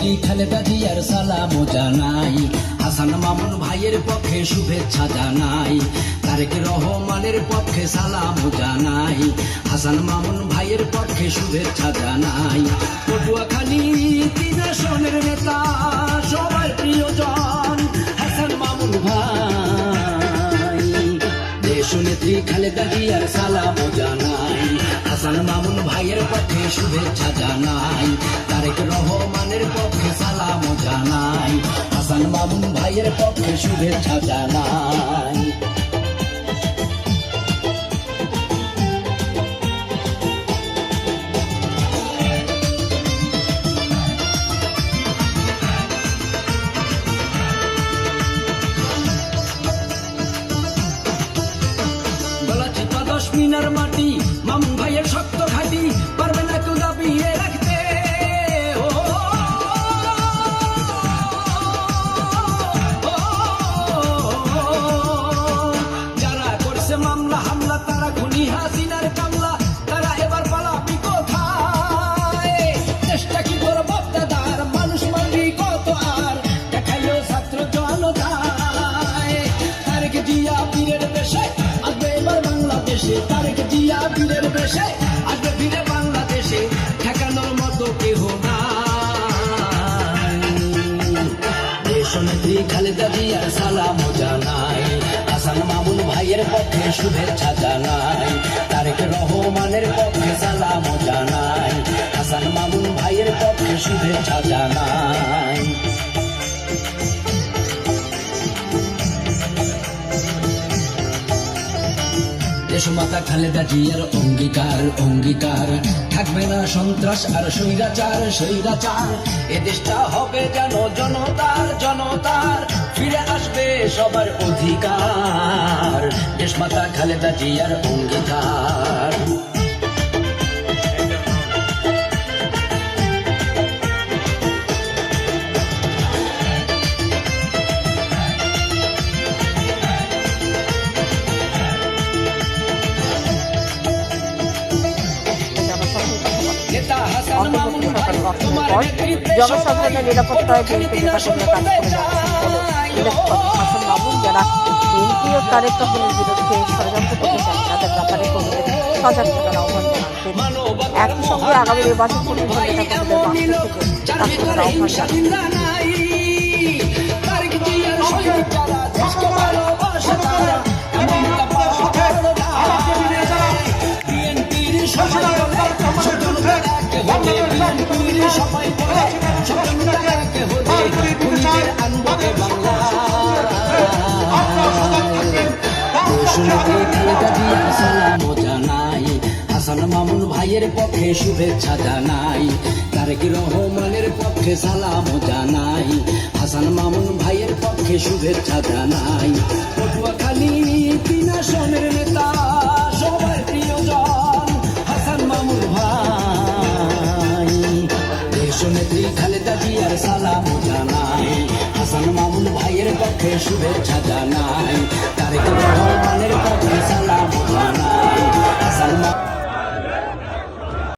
খালেদা জিয়ার সালাম জানাই। হাসান মামুন ভাইয়ের পক্ষে শুভেচ্ছা জানাই। তারেক রহমানের পক্ষে সালাম জানাই। হাসান মামুন ভাইয়ের পক্ষে শুভেচ্ছা জানাই। পটুয়াখালী তিন আসনের নেতা। দেশনেত্রী খালেদা জিয়ার সালাম জানাই। হাসান মামুন ভাইয়ের পক্ষে শুভেচ্ছা জানাই। তারেক রহমানের পক্ষে সালাম জানাই। হাসান মামুন ভাইয়ের পক্ষে শুভেচ্ছা জানাই। মিনার মাটি মামুন ভাইয়ের শক্ত ঘাটি পারবে না কেউ দাবিয়ে রাখতে যারা করছে মামলা হামলা তারা খুনি হাসিনার কামলা বাংলাদেশে তারেক জিয়া বীরের বেশে আসবে ফিরে বাংলাদেশে ঠেকানোর মতো কেহ দেশনেত্রী খালেদা জিয়ার সালাম জানাই, হাসান মামুন ভাইয়ের পক্ষে শুভেচ্ছা জানাই, তারেক রহমানের পক্ষে সালাম জানাই, হাসান মামুন ভাইয়ের পক্ষে শুভেচ্ছা জানাই। দেশমাতা খালেদা জিয়ার অঙ্গীকার অঙ্গীকার। থাকবে না সন্ত্রাস আর স্বৈরাচার স্বৈরাচার। এ দেশটা হবে যেন জনতার জনতার। ফিরে আসবে সবার অধিকার। দেশমাতা খালেদা জিয়ার অঙ্গীকার। মামুন ভাই তোমার নেতৃত্বে জনসাধারণের নিরাপত্তায় বিএনপি যারা বিএনপি ও তারেক রহমানের বিরুদ্ধে ষড়যন্ত্র করতে চান তাদের আহ্বান জানান তিনি একই সঙ্গে আগামী নির্বাচন থেকে হাসান মামুন ভাইয়ের পক্ষে শুভেচ্ছা জানাই তারেক রহমানের পক্ষে সালাম জানাই হাসান মামুন ভাইয়ের পক্ষে শুভেচ্ছা জানাই মুখে শুভেচ্ছা জানাই। তারেক রহমানের পথে সালাম জানাই।